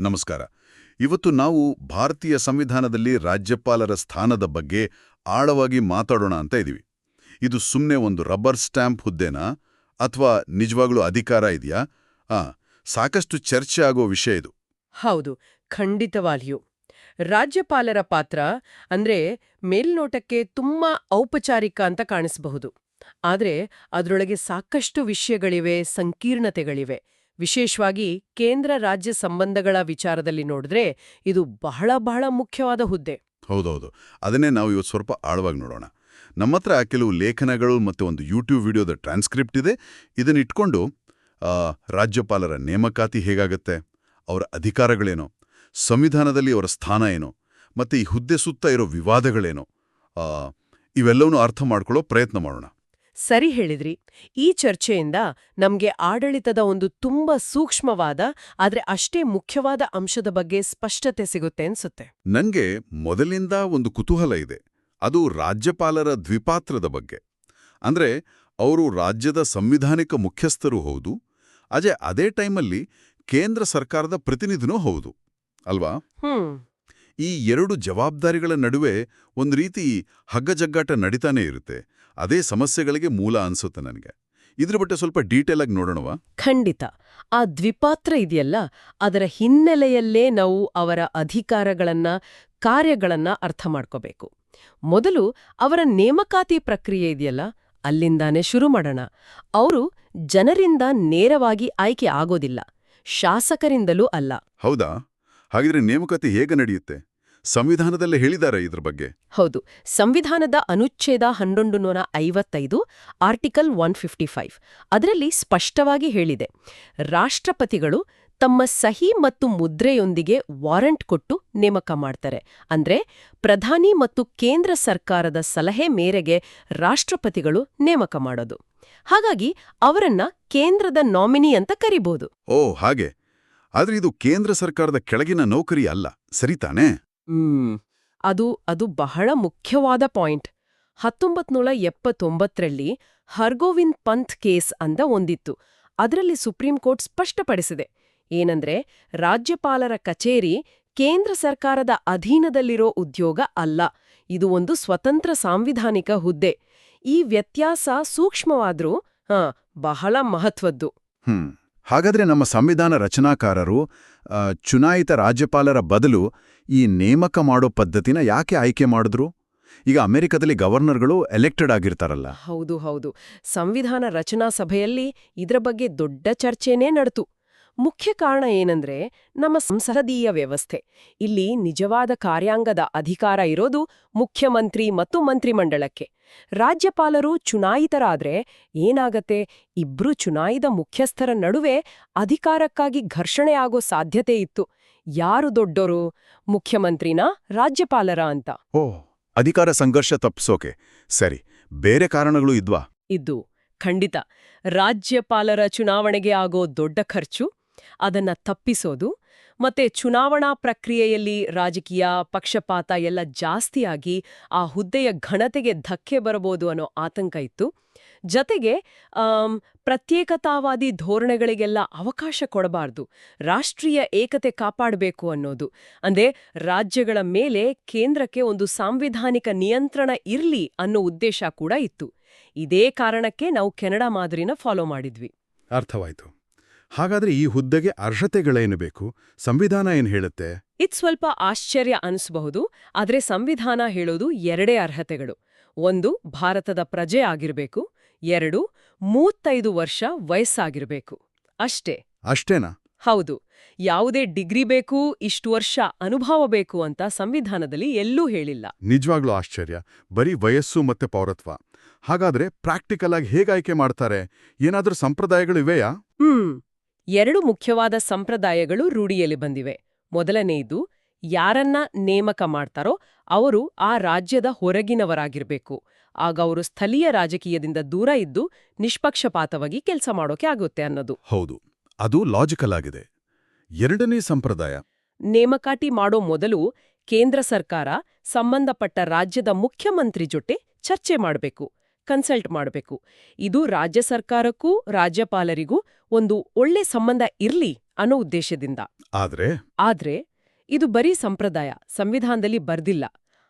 ನಮಸ್ಕಾರ. ಇವತ್ತು ನಾವು ಭಾರತೀಯ ಸಂವಿಧಾನದಲ್ಲಿ ರಾಜ್ಯಪಾಲರ ಸ್ಥಾನದ ಬಗ್ಗೆ ಆಳವಾಗಿ ಮಾತಾಡೋಣ ಅಂತ ಇದೀವಿ. ಇದು ಸುಮ್ಮನೆ ಒಂದು ರಬ್ಬರ್ ಸ್ಟ್ಯಾಂಪ್ ಹುದ್ದೆನಾ? ಅಥವಾ ನಿಜವಾಗ್ಲೂ ಅಧಿಕಾರ ಇದೆಯಾ? ಆ, ಸಾಕಷ್ಟು ಚರ್ಚೆ ಆಗೋ ವಿಷಯ ಇದು. ಹೌದು ಖಂಡಿತವಾಗಿಯೂ ರಾಜ್ಯಪಾಲರ ಪಾತ್ರ ಅಂದ್ರೆ ಮೇಲ್ನೋಟಕ್ಕೆ ತುಂಬಾ ಔಪಚಾರಿಕ ಅಂತ ಕಾಣಿಸಬಹುದು. ಆದರೆ ಅದರೊಳಗೆ ಸಾಕಷ್ಟು ವಿಷಯಗಳಿವೆ, ಸಂಕೀರ್ಣತೆಗಳಿವೆ. ವಿಶೇಷವಾಗಿ ಕೇಂದ್ರ ರಾಜ್ಯ ಸಂಬಂಧಗಳ ವಿಚಾರದಲ್ಲಿ ನೋಡಿದ್ರೆ ಇದು ಬಹಳ ಬಹಳ ಮುಖ್ಯವಾದ ಹುದ್ದೆ. ಹೌದೌದು. ಅದನ್ನೇ ನಾವು ಇವತ್ತು ಸ್ವಲ್ಪ ಆಳವಾಗಿ ನೋಡೋಣ. ನಮ್ಮ ಹತ್ರ ಕೆಲವು ಲೇಖನಗಳು ಮತ್ತು ಒಂದು ಯೂಟ್ಯೂಬ್ ವಿಡಿಯೋದ ಟ್ರಾನ್ಸ್ಕ್ರಿಪ್ಟ್ ಇದೆ. ಇದನ್ನ ಇಟ್ಕೊಂಡು ರಾಜ್ಯಪಾಲರ ನೇಮಕಾತಿ ಹೇಗಾಗತ್ತೆ? ಅವರ ಅಧಿಕಾರಗಳೇನು? ಸಂವಿಧಾನದಲ್ಲಿ ಅವರ ಸ್ಥಾನ ಏನು? ಮತ್ತು ಈ ಹುದ್ದೆ ಸುತ್ತ ಇರೋ ವಿವಾದಗಳೇನು? ಇವೆಲ್ಲವನ್ನೂ ಅರ್ಥ ಮಾಡ್ಕೊಳ್ಳೋ ಪ್ರಯತ್ನ ಮಾಡೋಣ. ಸರಿ ಹೇಳಿದ್ರಿ. ಈ ಚರ್ಚೆಯಿಂದ ನಮ್ಗೆ ಆಡಳಿತದ ಒಂದು ತುಂಬಾ ಸೂಕ್ಷ್ಮವಾದ ಆದ್ರೆ ಅಷ್ಟೇ ಮುಖ್ಯವಾದ ಅಂಶದ ಬಗ್ಗೆ ಸ್ಪಷ್ಟತೆ ಸಿಗುತ್ತೆ ಅನ್ಸುತ್ತೆ. ನಂಗೆ ಮೊದಲಿಂದ ಒಂದು ಕುತೂಹಲ ಇದೆ. ಅದು ರಾಜ್ಯಪಾಲರ ದ್ವಿಪಾತ್ರದ ಬಗ್ಗೆ. ಅಂದ್ರೆ ಅವರು ರಾಜ್ಯದ ಸಂವಿಧಾನಿಕ ಮುಖ್ಯಸ್ಥರೂ ಹೌದು ಅಜೆ ಅದೇ ಟೈಮಲ್ಲಿ ಕೇಂದ್ರ ಸರ್ಕಾರದ ಪ್ರತಿನಿಧಿನೂ ಹೌದು ಅಲ್ವಾ? ಹ್ಮ್. ಈ ಎರಡು ಜವಾಬ್ದಾರಿಗಳ ನಡುವೆ ಒಂದು ರೀತಿ ಹಗ್ಗಜಗ್ಗಾಟ ನಡೀತಾನೇ ಇರುತ್ತೆ. ಅದೇ ಸಮಸ್ಯೆಗಳಿಗೆ ಮೂಲ ಅನ್ಸುತ್ತೆ ನನಗೆ. ಇದ್ರ ಬಗ್ಗೆ ಸ್ವಲ್ಪ ಡೀಟೇಲ್ ಆಗಿ ನೋಡೋಣವಾ ಖಂಡಿತ. ಆ ದ್ವಿಪಾತ್ರ ಇದೆಯಲ್ಲ ಅದರ ಹಿನ್ನೆಲೆಯಲ್ಲೇ ನಾವು ಅವರ ಅಧಿಕಾರಗಳನ್ನ ಕಾರ್ಯಗಳನ್ನ ಅರ್ಥ ಮಾಡ್ಕೋಬೇಕು. ಮೊದಲು ಅವರ ನೇಮಕಾತಿ ಪ್ರಕ್ರಿಯೆ ಇದೆಯಲ್ಲ ಅಲ್ಲಿಂದಾನೇ ಶುರು ಮಾಡೋಣ. ಅವರು ಜನರಿಂದ ನೇರವಾಗಿ ಆಯ್ಕೆ ಆಗೋದಿಲ್ಲ ಶಾಸಕರಿಂದಲೂ ಅಲ್ಲ. ಹೌದಾ? ಹಾಗಿದ್ರೆ ನೇಮಕಾತಿ ಹೇಗೆ ನಡೆಯುತ್ತೆ? ಸಂವಿಧಾನದಲ್ಲೇ ಹೇಳಿದ್ದಾರೆ ಇದ್ರ ಬಗ್ಗೆ? ಹೌದು. ಸಂವಿಧಾನದ ಅನುಚ್ಛೇದ ಹನ್ನೊಂದು ನೂರ ಐವತ್ತೈದು ಆರ್ಟಿಕಲ್ ಒನ್ ಫಿಫ್ಟಿ ಫೈವ್. ಅದರಲ್ಲಿ ಸ್ಪಷ್ಟವಾಗಿ ಹೇಳಿದೆ ರಾಷ್ಟ್ರಪತಿಗಳು ತಮ್ಮ ಸಹಿ ಮತ್ತು ಮುದ್ರೆಯೊಂದಿಗೆ ವಾರಂಟ್ ಕೊಟ್ಟು ನೇಮಕ ಮಾಡ್ತಾರೆ. ಅಂದ್ರೆ ಪ್ರಧಾನಿ ಮತ್ತು ಕೇಂದ್ರ ಸರ್ಕಾರದ ಸಲಹೆ ಮೇರೆಗೆ ರಾಷ್ಟ್ರಪತಿಗಳು ನೇಮಕ ಮಾಡೋದು. ಹಾಗಾಗಿ ಅವರನ್ನ ಕೇಂದ್ರದ ನಾಮಿನಿ ಅಂತ ಕರಿಬಹುದು ಓ ಹಾಗೆ. ಆದ್ರೆ ಇದು ಕೇಂದ್ರ ಸರ್ಕಾರದ ಕೆಳಗಿನ ನೌಕರಿ ಅಲ್ಲ. ಸರಿತಾನೇ? ಹ್ಮ್. ಅದು ಅದು ಬಹಳ ಮುಖ್ಯವಾದ ಪಾಯಿಂಟ್. ಹತ್ತೊಂಬತ್ ನೂರ ಎಪ್ಪತ್ತೊಂಬತ್ತರಲ್ಲಿ ಹರ್ಗೋವಿಂದ್ ಪಂತ್ ಕೇಸ್ ಅಂತ ಒಂದಿತ್ತು. ಅದರಲ್ಲಿ ಸುಪ್ರೀಂ ಕೋರ್ಟ್ ಸ್ಪಷ್ಟಪಡಿಸಿದೆ. ಏನಂದ್ರೆ, ರಾಜ್ಯಪಾಲರ ಕಚೇರಿ ಕೇಂದ್ರ ಸರ್ಕಾರದ ಅಧೀನದಲ್ಲಿರೋ ಉದ್ಯೋಗ ಅಲ್ಲ. ಇದು ಒಂದು ಸ್ವತಂತ್ರ ಸಾಂವಿಧಾನಿಕ ಹುದ್ದೆ. ಈ ವ್ಯತ್ಯಾಸ ಸೂಕ್ಷ್ಮವಾದ್ರೂ, ಹಾ, ಬಹಳ ಮಹತ್ವದ್ದು. ಹಾಗಾದ್ರೆ ನಮ್ಮ ಸಂವಿಧಾನ ರಚನಾಕಾರರು ಚುನಾಯಿತ ರಾಜ್ಯಪಾಲರ ಬದಲು ಈ ನೇಮಕ ಮಾಡೋ ಪದ್ಧತಿನ ಯಾಕೆ ಆಯ್ಕೆ ಮಾಡಿದ್ರು? ಈಗ ಅಮೆರಿಕದಲ್ಲಿ ಗವರ್ನರ್ಗಳು ಎಲೆಕ್ಟೆಡ್ ಆಗಿರ್ತಾರಲ್ಲ. ಹೌದು ಹೌದು. ಸಂವಿಧಾನ ರಚನಾ ಸಭೆಯಲ್ಲಿ ಇದರ ಬಗ್ಗೆ ದೊಡ್ಡ ಚರ್ಚೆನೇ ನಡೆತು. ಮುಖ್ಯ ಕಾರಣ ಏನಂದ್ರೆ, ನಮ್ಮ ಸಂಸದೀಯ ವ್ಯವಸ್ಥೆ. ಇಲ್ಲಿ ನಿಜವಾದ ಕಾರ್ಯಾಂಗದ ಅಧಿಕಾರ ಇರೋದು ಮುಖ್ಯಮಂತ್ರಿ ಮತ್ತು ಮಂತ್ರಿಮಂಡಲಕ್ಕೆ. ರಾಜ್ಯಪಾಲರು ಚುನಾಯಿತರಾದ್ರೆ ಏನಾಗತ್ತೆ? ಇಬ್ರು ಚುನಾಯಿತ ಮುಖ್ಯಸ್ಥರ ನಡುವೆ ಅಧಿಕಾರಕ್ಕಾಗಿ ಘರ್ಷಣೆ ಆಗೋ ಸಾಧ್ಯತೆ ಇತ್ತು. ಯಾರು ದೊಡ್ಡೋರು? ಮುಖ್ಯಮಂತ್ರಿನಾ ರಾಜ್ಯಪಾಲರ ಅಂತ? ಓ ಅಧಿಕಾರ ಸಂಘರ್ಷ ತಪ್ಪಿಸೋಕೆ ಸರಿ ಬೇರೆ ಕಾರಣಗಳು ಇದ್ವಾ? ಇದ್ದು ಖಂಡಿತ. ರಾಜ್ಯಪಾಲರ ಚುನಾವಣೆಗೆ ಆಗೋ ದೊಡ್ಡ ಖರ್ಚು ಅದನ್ನ ತಪ್ಪಿಸೋದು ಮತ್ತೆ ಚುನಾವಣಾ ಪ್ರಕ್ರಿಯೆಯಲ್ಲಿ ರಾಜಕೀಯ ಪಕ್ಷಪಾತ ಎಲ್ಲ ಜಾಸ್ತಿಯಾಗಿ ಆ ಹುದ್ದೆಯ ಘನತೆಗೆ ಧಕ್ಕೆ ಬರಬಹುದು ಅನ್ನೋ ಆತಂಕ ಇತ್ತು. ಜತೆಗೆ ಪ್ರತ್ಯೇಕತಾವಾದಿ ಧೋರಣೆಗಳಿಗೆಲ್ಲ ಅವಕಾಶ ಕೊಡಬಾರ್ದು. ರಾಷ್ಟ್ರೀಯ ಏಕತೆ ಕಾಪಾಡಬೇಕು ಅನ್ನೋದು. ಅಂದ್ರೆ ರಾಜ್ಯಗಳ ಮೇಲೆ ಕೇಂದ್ರಕ್ಕೆ ಒಂದು ಸಾಂವಿಧಾನಿಕ ನಿಯಂತ್ರಣ ಇರಲಿ ಅನ್ನೋ ಉದ್ದೇಶ ಕೂಡ ಇತ್ತು. ಇದೇ ಕಾರಣಕ್ಕೆ ನಾವು ಕೆನಡಾ ಮಾದರಿನ ಫಾಲೋ ಮಾಡಿದ್ವಿ. ಅರ್ಥವಾಯ್ತು. ಹಾಗಾದ್ರೆ ಈ ಹುದ್ದೆಗೆ ಅರ್ಹತೆಗಳೇನು ಬೇಕು? ಸಂವಿಧಾನ ಏನು ಹೇಳುತ್ತೆ? ಇದು ಸ್ವಲ್ಪ ಆಶ್ಚರ್ಯ ಅನಿಸಬಹುದು ಆದರೆ ಸಂವಿಧಾನ ಹೇಳೋದು ಎರಡೇ ಅರ್ಹತೆಗಳು. ಒಂದು ಭಾರತದ ಪ್ರಜೆ ಆಗಿರ್ಬೇಕು. ಎರಡು ಮೂವತ್ತೈದು ವರ್ಷ ವಯಸ್ಸಾಗಿರಬೇಕು. ಅಷ್ಟೇ. ಅಷ್ಟೇನಾ? ಹೌದು. ಯಾವುದೇ ಡಿಗ್ರಿ ಬೇಕು ಇಷ್ಟು ವರ್ಷ ಅನುಭವ ಬೇಕು ಅಂತ ಸಂವಿಧಾನದಲ್ಲಿ ಎಲ್ಲೂ ಹೇಳಿಲ್ಲ. ನಿಜವಾಗ್ಲೂ ಆಶ್ಚರ್ಯ. ಬರೀ ವಯಸ್ಸು ಮತ್ತೆ ಪೌರತ್ವ. ಹಾಗಾದ್ರೆ ಪ್ರಾಕ್ಟಿಕಲ್ ಆಗಿ ಹೇಗೆ ಆಯ್ಕೆ ಮಾಡ್ತಾರೆ? ಏನಾದರೂ ಸಂಪ್ರದಾಯಗಳು ಇವೆಯಾ? ಹ್ಮ್. ಎರಡು ಮುಖ್ಯವಾದ ಸಂಪ್ರದಾಯಗಳು ರೂಢಿಯಲ್ಲಿ ಬಂದಿವೆ. ಮೊದಲನೆಯದು ಯಾರನ್ನ ನೇಮಕ ಮಾಡ್ತಾರೋ ಅವರು ಆ ರಾಜ್ಯದ ಹೊರಗಿನವರಾಗಿರ್ಬೇಕು. ಆಗ ಅವರು ಸ್ಥಳೀಯ ರಾಜಕೀಯದಿಂದ ದೂರ ಇದ್ದು ನಿಷ್ಪಕ್ಷಪಾತವಾಗಿ ಕೆಲಸ ಮಾಡೋಕೆ ಆಗುತ್ತೆ ಅನ್ನೋದು. ಹೌದು ಅದು ಲಾಜಿಕಲ್ ಆಗಿದೆ. ಎರಡನೇ ಸಂಪ್ರದಾಯ. ನೇಮಕಾತಿ ಮಾಡೋ ಮೊದಲು ಕೇಂದ್ರ ಸರ್ಕಾರ ಸಂಬಂಧಪಟ್ಟ ರಾಜ್ಯದ ಮುಖ್ಯಮಂತ್ರಿ ಜೊತೆ ಚರ್ಚೆ ಮಾಡಬೇಕು ಕನ್ಸಲ್ಟ್ ಮಾಡಬೇಕು. ಇದು ರಾಜ್ಯ ಸರ್ಕಾರಕ್ಕೂ ರಾಜ್ಯಪಾಲರಿಗೂ ಒಂದು ಒಳ್ಳೆ ಸಂಬಂಧ ಇರ್ಲಿ ಅನ್ನೋ ಉದ್ದೇಶದಿಂದ. ಆದ್ರೆ? ಆದ್ರೆ ಇದು ಬರೀ ಸಂಪ್ರದಾಯ ಸಂವಿಧಾನದಲ್ಲಿ ಬರ್ದಿಲ್ಲ.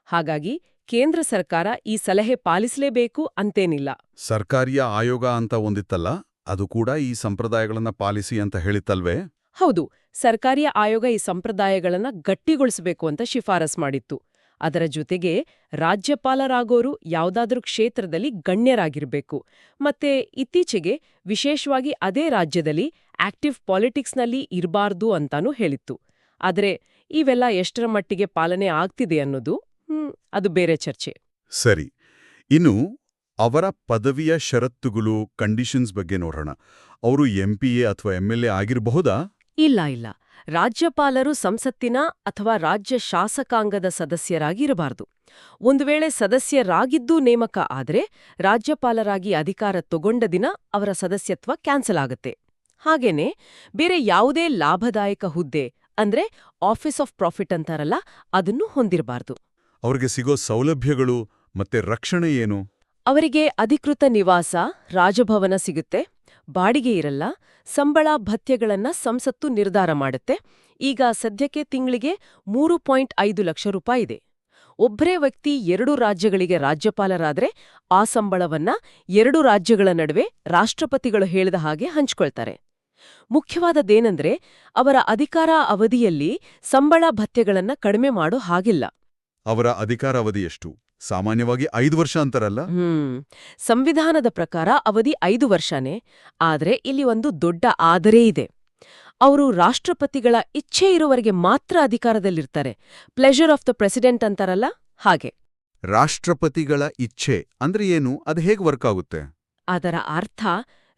ಹಾಗಾಗಿ ಕೇಂದ್ರ ಸರ್ಕಾರ ಈ ಸಲಹೆ ಪಾಲಿಸಲೇಬೇಕು ಅಂತೇನಿಲ್ಲ. ಸರ್ಕಾರಿಯ ಆಯೋಗ ಅಂತ ಒಂದಿತ್ತಲ್ಲ ಅದು ಕೂಡ ಈ ಸಂಪ್ರದಾಯಗಳನ್ನ ಪಾಲಿಸಿ ಅಂತ ಹೇಳಿತ್ತಲ್ವೇ? ಹೌದು ಸರ್ಕಾರಿಯ ಆಯೋಗ ಈ ಸಂಪ್ರದಾಯಗಳನ್ನ ಗಟ್ಟಿಗೊಳಿಸಬೇಕು ಅಂತ ಶಿಫಾರಸ್ ಮಾಡಿತ್ತು. ಅದರ ಜೊತೆಗೆ ರಾಜ್ಯಪಾಲರಾಗೋರು ಯಾವುದಾದ್ರೂ ಕ್ಷೇತ್ರದಲ್ಲಿ ಗಣ್ಯರಾಗಿರಬೇಕು. ಮತ್ತೆ ಇತ್ತೀಚೆಗೆ ವಿಶೇಷವಾಗಿ ಅದೇ ರಾಜ್ಯದಲ್ಲಿ ಆಕ್ಟಿವ್ ಪಾಲಿಟಿಕ್ಸ್ನಲ್ಲಿ ಇರಬಾರ್ದು ಅಂತಾನೂ ಹೇಳಿತ್ತು. ಆದರೆ ಇವೆಲ್ಲ ಎಷ್ಟರ ಮಟ್ಟಿಗೆ ಪಾಲನೆ ಆಗ್ತಿದೆ ಅನ್ನೋದು ಅದು ಬೇರೆ ಚರ್ಚೆ. ಸರಿ. ಇನ್ನು ಅವರ ಪದವಿಯ ಷರತ್ತುಗಳು ಕಂಡೀಷನ್ಸ್ ಬಗ್ಗೆ ನೋಡೋಣ. ಅವರು ಎಂಪಿಎ ಅಥವಾ ಎ ಆಗಿರಬಹುದಾ? ಇಲ್ಲ ಇಲ್ಲ. ರಾಜ್ಯಪಾಲರು ಸಂಸತ್ತಿನ ಅಥವಾ ರಾಜ್ಯ ಶಾಸಕಾಂಗದ ಸದಸ್ಯರಾಗಿರಬಾರದು. ಒಂದು ವೇಳೆ ಸದಸ್ಯರಾಗಿದ್ದೂ ನೇಮಕ ಆದ್ರೆ ರಾಜ್ಯಪಾಲರಾಗಿ ಅಧಿಕಾರ ತಗೊಂಡ ದಿನ ಅವರ ಸದಸ್ಯತ್ವ ಕ್ಯಾನ್ಸಲ್ ಆಗುತ್ತೆ. ಹಾಗೇನೆ ಬೇರೆ ಯಾವುದೇ ಲಾಭದಾಯಕ ಹುದ್ದೆ ಅಂದ್ರೆ ಆಫೀಸ್ ಆಫ್ ಪ್ರಾಫಿಟ್ ಅಂತಾರಲ್ಲ ಅದನ್ನು ಹೊಂದಿರಬಾರ್ದು. ಅವ್ರಿಗೆ ಸಿಗೋ ಸೌಲಭ್ಯಗಳು ಮತ್ತೆ ರಕ್ಷಣೆ ಏನು? ಅವರಿಗೆ ಅಧಿಕೃತ ನಿವಾಸ, ರಾಜಭವನ ಸಿಗುತ್ತೆ. ಬಾಡಿಗೆ ಇರಲ್ಲ. ಸಂಬಳ, ಭತ್ಯೆಗಳನ್ನ ಸಂಸತ್ತು ನಿರ್ಧಾರ ಮಾಡುತ್ತೆ. ಈಗ ಸದ್ಯಕ್ಕೆ ತಿಂಗಳಿಗೆ ಮೂರು ಪಾಯಿಂಟ್ ಐದು ಲಕ್ಷ ರೂಪಾಯಿ ಇದೆ. ಒಬ್ಬರೇ ವ್ಯಕ್ತಿ ಎರಡು ರಾಜ್ಯಗಳಿಗೆ ರಾಜ್ಯಪಾಲರಾದ್ರೆ ಆ ಸಂಬಳವನ್ನ ಎರಡು ರಾಜ್ಯಗಳ ನಡುವೆ ರಾಷ್ಟ್ರಪತಿಗಳು ಹೇಳಿದ ಹಾಗೆ ಹಂಚ್ಕೊಳ್ತಾರೆ. ಮುಖ್ಯವಾದದ್ದೇನೆಂದ್ರೆ ಅವರ ಅಧಿಕಾರ ಅವಧಿಯಲ್ಲಿ ಸಂಬಳ, ಭತ್ಯೆಗಳನ್ನ ಕಡಿಮೆ ಮಾಡೋ ಹಾಗಿಲ್ಲ. ಅವರ ಎಷ್ಟು? ಸಾಮಾನ್ಯವಾಗಿ ಐದು ವರ್ಷ ಅಂತಾರಲ್ಲ? ಹ್ಮ್. ಸಂವಿಧಾನದ ಪ್ರಕಾರ ಅವಧಿ ಐದು ವರ್ಷನೇ ಆದರೆ ಇಲ್ಲಿ ಒಂದು ದೊಡ್ಡ ಆದರೆ ಇದೆ. ಅವರು ರಾಷ್ಟ್ರಪತಿಗಳ ಇಚ್ಛೆ ಇರುವವರೆಗೆ ಮಾತ್ರ ಅಧಿಕಾರದಲ್ಲಿರ್ತಾರೆ. ಪ್ಲೆಷರ್ ಆಫ್ ದ ಪ್ರೆಸಿಡೆಂಟ್ ಅಂತಾರಲ್ಲ? ಹಾಗೆ. ರಾಷ್ಟ್ರಪತಿಗಳ ಇಚ್ಛೆ ಅಂದ್ರೆ ಏನು? ಅದು ಹೇಗೆ ವರ್ಕ್ ಆಗುತ್ತೆ? ಅದರ ಅರ್ಥ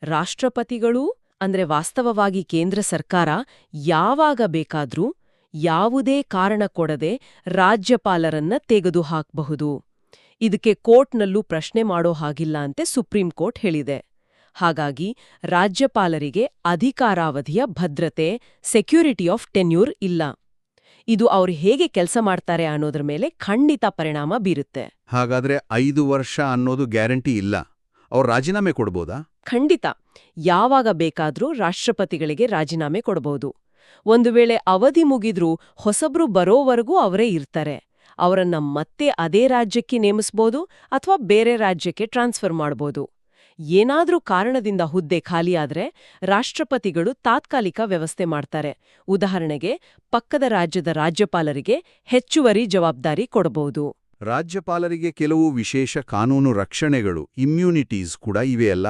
ರಾಷ್ಟ್ರಪತಿಗಳು ಅಂದ್ರೆ ವಾಸ್ತವವಾಗಿ ಕೇಂದ್ರ ಸರ್ಕಾರ ಯಾವಾಗ ಬೇಕಾದ್ರೂ ಯಾವುದೇ ಕಾರಣ ಕೊಡದೆ ರಾಜ್ಯಪಾಲರನ್ನ ತೆಗೆದು ಹಾಕಬಹುದು ಇದಕ್ಕೆ ಕೋರ್ಟ್ನಲ್ಲೂ ಪ್ರಶ್ನೆ ಮಾಡೋ ಹಾಗಿಲ್ಲ ಅಂತೆ ಸುಪ್ರೀಂ ಕೋರ್ಟ್ ಹೇಳಿದೆ. ಹಾಗಾಗಿ ರಾಜ್ಯಪಾಲರಿಗೆ ಅಧಿಕಾರಾವಧಿಯ ಭದ್ರತೆ ಸೆಕ್ಯೂರಿಟಿ ಆಫ್ ಟೆನ್ಯೂರ್ ಇಲ್ಲ. ಇದು ಅವರು ಹೇಗೆ ಕೆಲಸ ಮಾಡ್ತಾರೆ ಅನ್ನೋದ್ರ ಮೇಲೆ ಖಂಡಿತ ಪರಿಣಾಮ ಬೀರುತ್ತೆ. ಹಾಗಾದ್ರೆ ಐದು ವರ್ಷ ಅನ್ನೋದು ಗ್ಯಾರಂಟಿ ಇಲ್ಲ. ಅವ್ರು ರಾಜೀನಾಮೆ ಕೊಡ್ಬೋದಾ? ಖಂಡಿತ. ಯಾವಾಗ ಬೇಕಾದರೂ ರಾಷ್ಟ್ರಪತಿಗಳಿಗೆ ರಾಜೀನಾಮೆ ಕೊಡಬಹುದು ಒಂದು ವೇಳೆ ಅವಧಿ ಮುಗಿದ್ರೂ ಹೊಸಬ್ರು ಬರೋವರೆಗೂ ಅವರೇ ಇರ್ತಾರೆ. ಅವರನ್ನ ಮತ್ತೆ ಅದೇ ರಾಜ್ಯಕ್ಕೆ ನೇಮಿಸ್ಬೋದು ಅಥವಾ ಬೇರೆ ರಾಜ್ಯಕ್ಕೆ ಟ್ರಾನ್ಸ್ಫರ್ ಮಾಡ್ಬೋದು. ಏನಾದ್ರೂ ಕಾರಣದಿಂದ ಹುದ್ದೆ ಖಾಲಿಯಾದ್ರೆ ರಾಷ್ಟ್ರಪತಿಗಳು ತಾತ್ಕಾಲಿಕ ವ್ಯವಸ್ಥೆ ಮಾಡ್ತಾರೆ. ಉದಾಹರಣೆಗೆ ಪಕ್ಕದ ರಾಜ್ಯದ ರಾಜ್ಯಪಾಲರಿಗೆ ಹೆಚ್ಚುವರಿ ಜವಾಬ್ದಾರಿ ಕೊಡಬಹುದು ರಾಜ್ಯಪಾಲರಿಗೆ ಕೆಲವು ವಿಶೇಷ ಕಾನೂನು ರಕ್ಷಣೆಗಳು ಇಮ್ಯುನಿಟೀಸ್ ಕೂಡ ಇವೆಯಲ್ಲ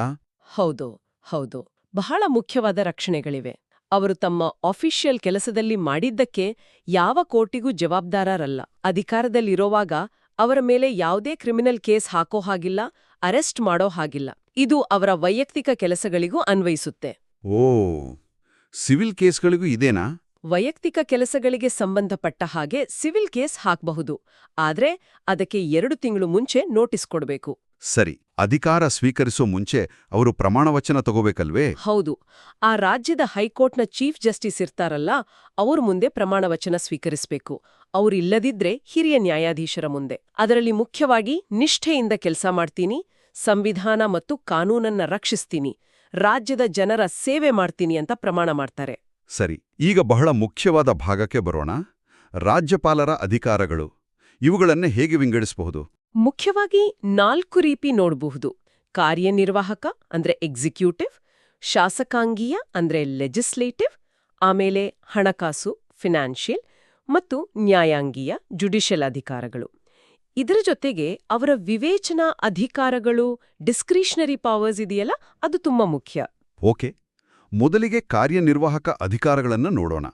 ಹೌದು ಹೌದು. ಬಹಳ ಮುಖ್ಯವಾದ ರಕ್ಷಣೆಗಳಿವೆ. ಅವರು ತಮ್ಮ ಅಫಿಷಿಯಲ್ ಕೆಲಸದಲ್ಲಿ ಮಾಡಿದ್ದಕ್ಕೆ ಯಾವ ಕೋರ್ಟಿಗೂ ಜವಾಬ್ದಾರರಲ್ಲ. ಅಧಿಕಾರದಲ್ಲಿರೋವಾಗ ಅವರ ಮೇಲೆ ಯಾವುದೇ ಕ್ರಿಮಿನಲ್ ಕೇಸ್ ಹಾಕೋ ಹಾಗಿಲ್ಲ ಅರೆಸ್ಟ್ ಮಾಡೋ ಹಾಗಿಲ್ಲ. ಇದು ಅವರ ವೈಯಕ್ತಿಕ ಕೆಲಸಗಳಿಗೂ ಅನ್ವಯಿಸುತ್ತೆ. ಓ ಸಿವಿಲ್ ಕೇಸ್ಗಳಿಗೂ ಇದೇನಾ? ವೈಯಕ್ತಿಕ ಕೆಲಸಗಳಿಗೆ ಸಂಬಂಧಪಟ್ಟ ಹಾಗೆ ಸಿವಿಲ್ ಕೇಸ್ ಹಾಕಬಹುದು. ಆದ್ರೆ ಅದಕ್ಕೆ ಎರಡು ತಿಂಗಳು ಮುಂಚೆ ನೋಟಿಸ್ ಕೊಡಬೇಕು. ಸರಿ ಅಧಿಕಾರ ಸ್ವೀಕರಿಸೋ ಮುಂಚೆ ಅವರು ಪ್ರಮಾಣವಚನ ತಗೋಬೇಕಲ್ವೇ? ಹೌದು. ಆ ರಾಜ್ಯದ ಹೈಕೋರ್ಟ್ನ ಚೀಫ್ ಜಸ್ಟಿಸ್ ಇರ್ತಾರಲ್ಲ ಅವ್ರ ಮುಂದೆ ಪ್ರಮಾಣವಚನ ಸ್ವೀಕರಿಸಬೇಕು. ಅವರಿಲ್ಲದಿದ್ರೆ ಹಿರಿಯ ನ್ಯಾಯಾಧೀಶರ ಮುಂದೆ. ಅದರಲ್ಲಿ ಮುಖ್ಯವಾಗಿ ನಿಷ್ಠೆಯಿಂದ ಕೆಲಸ ಮಾಡ್ತೀನಿ ಸಂವಿಧಾನ ಮತ್ತು ಕಾನೂನನ್ನ ರಕ್ಷಿಸ್ತೀನಿ ರಾಜ್ಯದ ಜನರ ಸೇವೆ ಮಾಡ್ತೀನಿ ಅಂತ ಪ್ರಮಾಣ ಮಾಡ್ತಾರೆ. ಸರಿ ಈಗ ಬಹಳ ಮುಖ್ಯವಾದ ಭಾಗಕ್ಕೆ ಬರೋಣ. ರಾಜ್ಯಪಾಲರ ಅಧಿಕಾರಗಳು ಇವುಗಳನ್ನೇ ಹೇಗೆ ವಿಂಗಡಿಸಬಹುದು? ಮುಖ್ಯವಾಗಿ ನಾಲ್ಕು ರೀತಿ ನೋಡಬಹುದು. ಕಾರ್ಯನಿರ್ವಾಹಕ, ಅಂದ್ರೆ ಎಕ್ಸಿಕ್ಯೂಟಿವ್ ಶಾಸಕಾಂಗೀಯ, ಅಂದ್ರೆ ಲೆಜಿಸ್ಲೇಟಿವ್ ಆಮೇಲೆ ಹಣಕಾಸು ಫಿನಾನ್ಷಿಯಲ್ ಮತ್ತು ನ್ಯಾಯಾಂಗೀಯ ಜುಡಿಷಿಯಲ್ ಅಧಿಕಾರಗಳು. ಇದರ ಜೊತೆಗೆ ಅವರ ವಿವೇಚನಾ ಅಧಿಕಾರಗಳು ಡಿಸ್ಕ್ರಿಷನರಿ ಪವರ್ಸ್ ಇದೆಯಲ್ಲ, ಅದು ತುಂಬಾ ಮುಖ್ಯ. ಓಕೆ. ಮೊದಲಿಗೆ ಕಾರ್ಯನಿರ್ವಾಹಕ ಅಧಿಕಾರಗಳನ್ನು ನೋಡೋಣ.